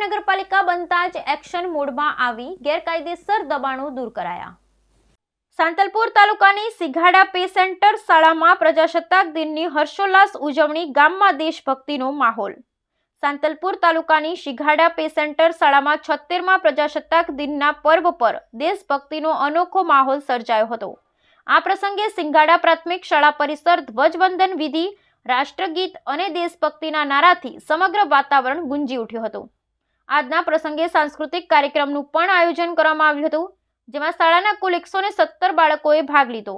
નગરપાલિકા બનતા જ એક્શન મોડમાં આવી ગેરકાયદેસર દબાણો દૂર કરાયા. સાંતલપુર તાલુકાની સિઘાડા પે સેન્ટર શાળામાં પ્રજાસત્તાક દિનની હર્ષોલ્લાસ ઉજવણી ગામમાં દેશભક્તિનો માહોલ. સાંતલપુર તાલુકાની શિઘાડા પે સેન્ટર શાળામાં છોતેરમાં પ્રજાસત્તાક દિનના પર્વ પર દેશભક્તિનો અનોખો માહોલ સર્જાયો હતો. આ પ્રસંગે સિંગાડા પ્રાથમિક શાળા પરિસર ધ્વજવંદન વિધિ રાષ્ટ્રગીત અને દેશભક્તિના નારાથી સમગ્ર વાતાવરણ ગુંજી ઉઠ્યું હતું. આજના પ્રસંગે સાંસ્કૃતિક કાર્યક્રમનું પણ આયોજન કરવામાં આવ્યું હતું, જેમાં શાળાના કુલ એકસો સત્તર બાળકોએ ભાગ લીધો.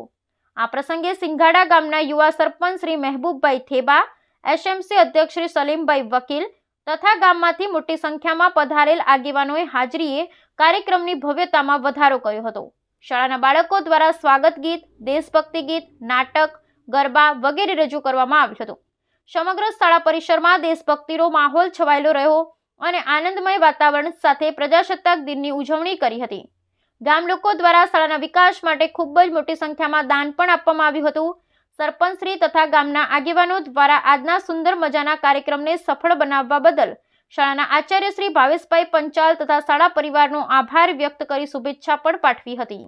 આ પ્રસંગે સિંઘાડા ગામના યુવા સરપંચ શ્રી મહેબૂબભાઈ થેબા, એસએમસી અધ્યક્ષ શ્રી સલીમભાઈ વકીલ તથા ગામમાંથી મોટી સંખ્યામાં પધારેલ આગેવાનોએ હાજરીએ કાર્યક્રમની ભવ્યતામાં વધારો કર્યો હતો. શાળાના બાળકો દ્વારા સ્વાગત ગીત, દેશભક્તિ ગીત, નાટક ગરબા વગેરે રજૂ કરવામાં આવ્યું હતું. સમગ્ર શાળા પરિસરમાં દેશભક્તિનો માહોલ છવાયેલો રહ્યો અને આનંદમય વાતાવરણ સાથે પ્રજાસત્તાક દિનની ઉજવણી કરી હતી. ગામ લોકો દ્વારા શાળાના વિકાસ માટે ખૂબ જ મોટી સંખ્યામાં દાન પણ આપવામાં આવ્યું હતું. સરપંચશ્રી તથા ગામના આગેવાનો દ્વારા આજના સુંદર મજાના કાર્યક્રમને સફળ બનાવવા બદલ શાળાના આચાર્ય શ્રી ભાવેશભાઈ પંચાલ તથા શાળા પરિવારનો આભાર વ્યક્ત કરી શુભેચ્છા પણ પાઠવી હતી.